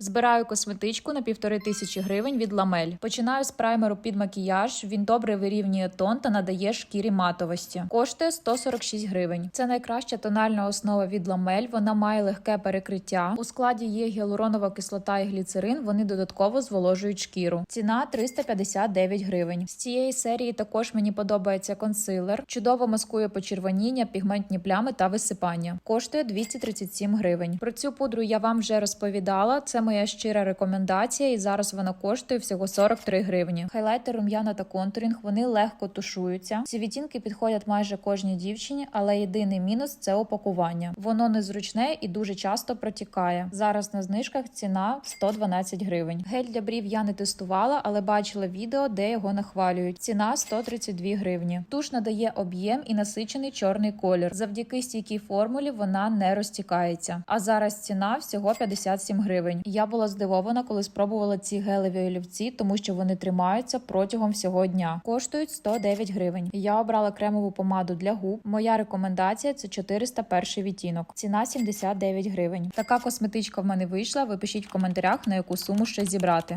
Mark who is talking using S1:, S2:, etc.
S1: Збираю косметичку на півтори тисячі гривень від ламель. Починаю з праймеру під макіяж. Він добре вирівнює тон та надає шкірі матовості. Коштує 146 гривень. Це найкраща тональна основа від ламель. Вона має легке перекриття. У складі є гіалуронова кислота і гліцерин. Вони додатково зволожують шкіру. Ціна 359 гривень. З цієї серії також мені подобається консилер. Чудово маскує почервоніння, пігментні плями та висипання. Коштує 237 гривень. Про цю пудру я вам вже розповідала. Це моя щира рекомендація, і зараз вона коштує всього 43 гривні. Хайлайтер, рум'яна та контурінг вони легко тушуються. Ці відтінки підходять майже кожній дівчині, але єдиний мінус це упакування. Воно незручне і дуже часто протікає. Зараз на знижках ціна 112 гривень. Гель для брів я не тестувала, але бачила відео, де його нахвалюють. Ціна 132 гривні. Туш надає об'єм і насичений чорний колір. Завдяки стійкій формулі вона не розтікається. А зараз ціна всього 57 гривень. Я була здивована, коли спробувала ці гелеві олівці, тому що вони тримаються протягом всього дня. Коштують 109 гривень. Я обрала кремову помаду для губ. Моя рекомендація це 401 відтінок. Ціна 79 гривень. Така косметичка в мене вийшла. Ви пишіть в коментарях на яку суму ще зібрати.